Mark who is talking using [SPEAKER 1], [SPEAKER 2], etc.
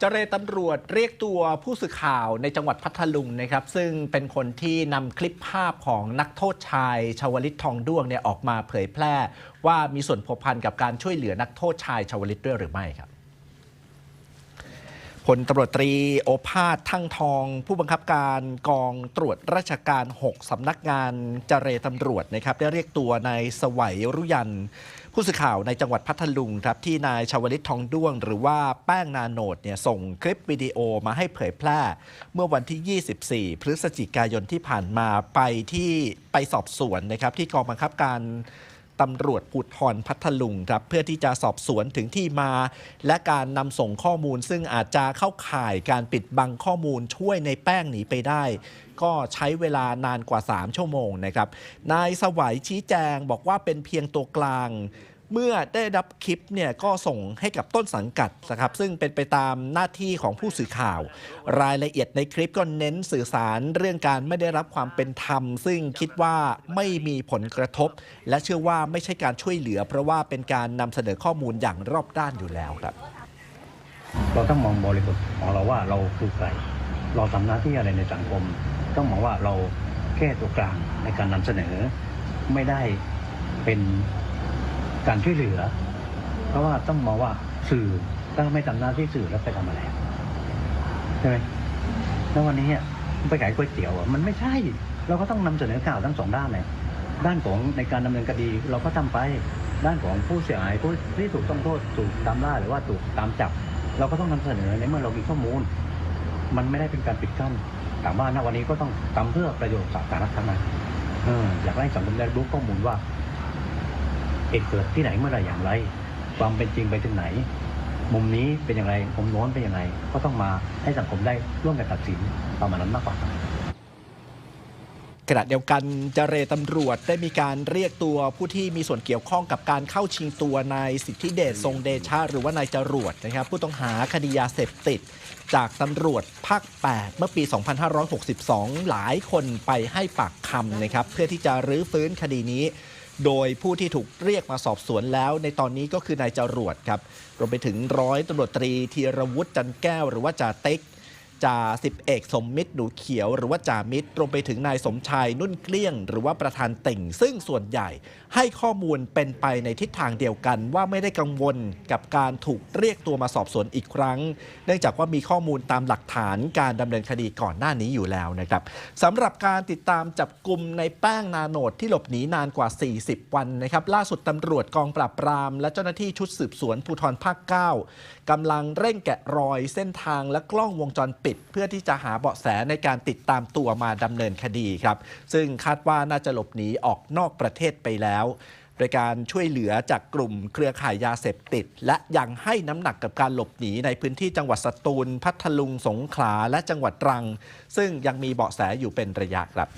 [SPEAKER 1] เจรตำรวจเรียกตัวผู้สื่อข่าวในจังหวัดพัทลุงนะครับ ซึ่งเป็นคนที่นำคลิปภาพของนักโทษชาย ชาวลิตทองด้วงเนี่ยออกมาเผยแพร่ ว่ามีส่วนผัวพันกับการช่วยเหลือนักโทษชายชาวลิตด้วยหรือไม่ครับ พลตำรวจตรีโอภาสทั้งทอง ผู้บังคับการกองตรวจราชการ 6 สำนักงานเจรตำรวจนะครับ ได้เรียกตัวนายสวัยรุยัน ผู้สื่อข่าวในจังหวัดพัทลุงครับที่นายชาวลิตทองด้วง หรือว่าแป้งนาโนดเนี่ยส่งคลิปวิดีโอมาให้เผยแพร่ เมื่อวันที่ 24 พฤศจิกายนที่ผ่านมาไปที่ไปสอบสวนนะครับที่กองบังคับการ ตำรวจภูธรพัทลุงครับเพื่อที่จะสอบสวนถึงที่มา และการนำส่งข้อมูล ซึ่งอาจจะเข้าข่ายการปิดบังข้อมูลช่วยในแป้งหนีไปได้ ก็ใช้เวลานานกว่า 3 ชั่วโมงนะครับนายสวัยชี้แจงบอกว่าเป็นเพียงตัวกลาง เมื่อได้รับคลิปเนี่ยก็ส่งให้กับต้นสังกัดนะครับซึ่งเป็นไปตามหน้าที่ของผู้สื่อข่าว รายละเอียดในคลิปก็เน้นสื่อสารเรื่องการไม่ได้รับความเป็นธรรม ซึ่งคิดว่าไม่มีผลกระทบ และเชื่อว่าไม่ใช่การช่วยเหลือ เพราะว่าเป็นการนำเสนอข้อมูลอย่างรอบด้านอยู่แล้วครับ
[SPEAKER 2] เราต้องมองบริบทของเราว่าเราคือใครเราทำหน้าที่อะไรในสังคม ต้องมองว่าเราแค่ตัวกลางในการนำเสนอไม่ได้เป็น การช่วยเหลือ เพราะว่าต้องมองว่าสื่อถ้าไม่ทำหน้าที่สื่อแล้วไปทำอะไรใช่ไหมแล้ววันนี้ไปขายก๋วยเตี๋ยวมันไม่ใช่ เราก็ต้องนำเสนอข่าวทั้งสองด้านเลยด้านของในการดำเนินคดีเราก็ทำไปด้านของผู้เสียหายผู้ที่ถูกต้องโทษถูกตามล่าหรือว่าถูกตามจับ เราก็ต้องนำเสนอในเมื่อเรามีข้อมูล มันไม่ได้เป็นการปิดกั้นถามว่าณวันนี้ก็ต้องทำเพื่อประโยชน์สาธารณะทั้งนั้นเอออยากให้สังคมได้รู้ข้อมูลว่า เหตุเกิดที่ไหนเมื่อไรอย่างไร ความเป็นจริงไปถึงไหน มุมนี้เป็นอย่างไรมุมโน้นเป็นอย่างไร ก็ต้องมาให้สังคมได้ร่วมกันตัดสินประมาณนั้นมากกว่า
[SPEAKER 1] ขณะเดียวกันเจรตำรวจได้มีการเรียกตัวผู้ที่มีส่วนเกี่ยวข้องกับการเข้าชิงตัวนายสิทธิเดชทรงเดชาหรือว่านายจรวดนะครับผู้ต้องหาคดียาเสพติด จากตำรวจภาค 8 เมื่อปี 2562 หลายคนไปให้ปากคำนะครับเพื่อที่จะรื้อฟื้นคดีนี้ โดยผู้ที่ถูกเรียกมาสอบสวนแล้ว ในตอนนี้ก็คือนายจรวดครับรวมไปถึงร้อยตำรวจตรีธีรวุฒิจันแก้ว หรือว่าจ่าเต็ก จ่าสิบเอกสมมิตรหนูเขียวหรือว่าจ่ามิตรรวมไปถึงนายสมชายนุ่นเกลี้ยง หรือว่าประธานติ่ง ซึ่งส่วนใหญ่ให้ข้อมูลเป็นไปในทิศทางเดียวกันว่าไม่ได้กังวลกับการถูกเรียกตัวมาสอบสวนอีกครั้ง เนื่องจากว่ามีข้อมูลตามหลักฐานการดำเนินคดีก่อนหน้านี้อยู่แล้วนะครับสำหรับการติดตามจับกลุ่มในแป้งนาโนดที่หลบหนีนานกว่า 40 วันนะครับล่าสุดตำรวจกองปราบปราม และเจ้าหน้าที่ชุดสืบสวนภูธรภาค 9กำลังเร่งแกะรอยเส้นทางและกล้องวงจรปิด เพื่อที่จะหาเบาะแสในการติดตามตัวมาดำเนินคดีครับ ซึ่งคาดว่าน่าจะหลบหนีออกนอกประเทศไปแล้วโดยการช่วยเหลือจากกลุ่มเครือข่ายยาเสพติด และยังให้น้ำหนักกับการหลบหนีในพื้นที่จังหวัดสตูล พัทลุงสงขลาและจังหวัดตรัง ซึ่งยังมีเบาะแสอยู่เป็นระยะครับ